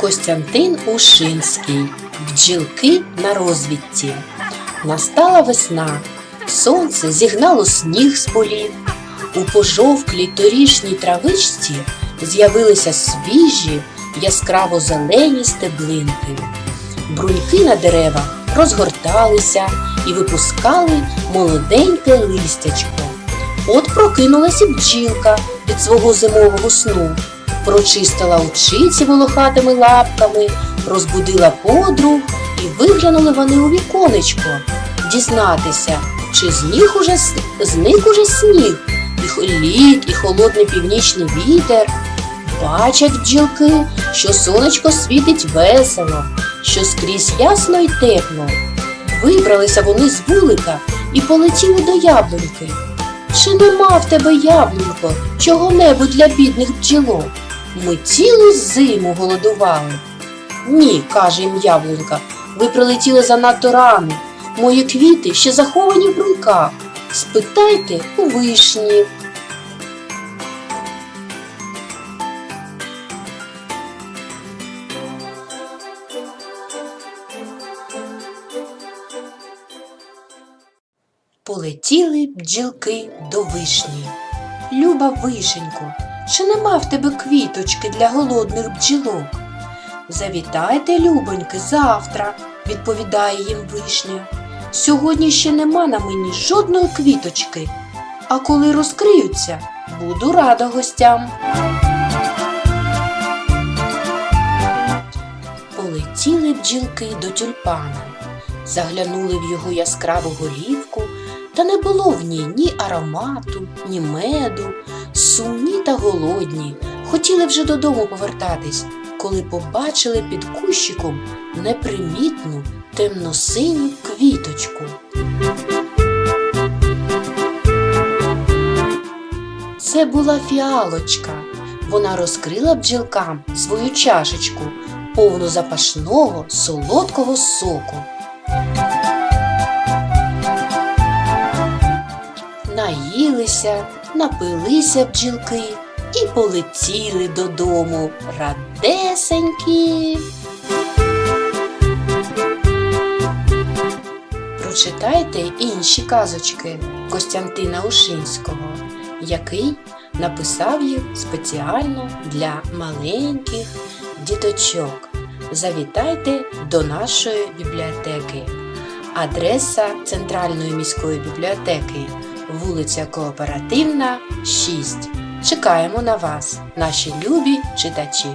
Костянтин Ушинський. Бджілки на розвідці. Настала весна. Сонце зігнало сніг з полів. У пожовклій торішній травичці з'явилися свіжі, яскраво зелені стеблинки. Бруньки на деревах розгорталися і випускали молоденьке листячко. От прокинулася бджілка від свого зимового сну, прочистила очиці волохатими лапками, розбудила подруг і виглянули вони у віконечко дізнатися, чи зніг уже зник уже сніг, і лід, і холодний північний вітер. Бачать бджілки, що сонечко світить весело, що скрізь ясно й тепло. Вибралися вони з вулика і полетіли до яблуньки. Чи нема в тебе яблунько чого-небудь для бідних бджілок? Ми цілу зиму голодували. Ні, каже їм яблунька, ви прилетіли занадто рано. Мої квіти ще заховані в бруньках. Спитайте у вишні. Полетіли бджілки до вишні. Люба вишенько, чи нема в тебе квіточки для голодних бджілок? Завітайте, любоньки, завтра, відповідає їм вишня. Сьогодні ще нема на мені жодної квіточки, а коли розкриються, буду рада гостям. Полетіли бджілки до тюльпана, заглянули в його яскраву голівку, та не було в ній ні аромату, ні меду, сумні та голодні, хотіли вже додому повертатись, коли побачили під кущиком непримітну темно-синю квіточку. Це була фіалочка. Вона розкрила бджілкам свою чашечку, повну запашного солодкого соку. Наїлися, напилися бджілки і полетіли додому радесенькі. Прочитайте інші казочки Костянтина Ушинського, який написав їх спеціально для маленьких діточок. Завітайте до нашої бібліотеки. Адреса Центральної міської бібліотеки вулиця Кооперативна, 6. Чекаємо на вас, наші любі читачі.